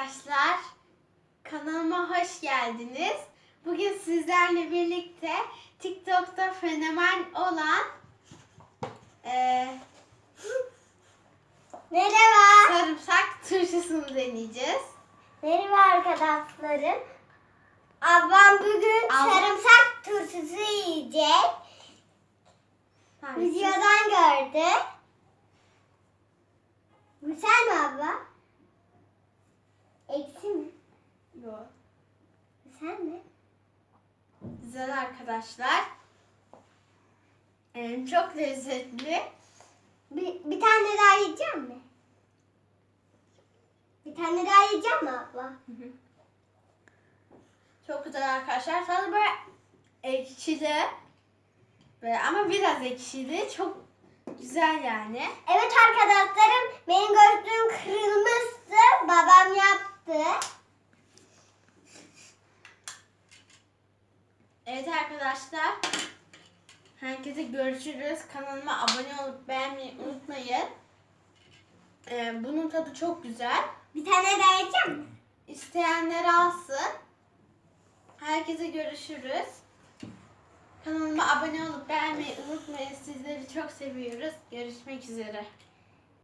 arkadaşlar. Kanalıma hoş geldiniz. Bugün sizlerle birlikte TikTok'ta fenomen olan eee Merhaba. sarımsak turşusunu deneyeceğiz. Merhaba arkadaşlarım. Ablam bugün Abla- sarımsak turşusu yiyecek. Videodan gördü. Güzel mi abla? Eksi mi? Yok. Güzel mi? Güzel arkadaşlar. Eee, çok lezzetli. Bir, bir tane daha yiyecek mi? Bir tane daha yiyecek mi abla? Çok güzel arkadaşlar. Tadı böyle ekşili. Böyle ama biraz ekşili. Çok güzel yani. Evet arkadaşlarım benim gözlüğüm kırılmıştı. Babam yaptı. Evet arkadaşlar. Herkese görüşürüz. Kanalıma abone olup beğenmeyi unutmayın. Ee, bunun tadı çok güzel. Bir tane daha yiyecek mi? İsteyenler alsın. Herkese görüşürüz. Kanalıma abone olup beğenmeyi unutmayın. Sizleri çok seviyoruz. Görüşmek üzere.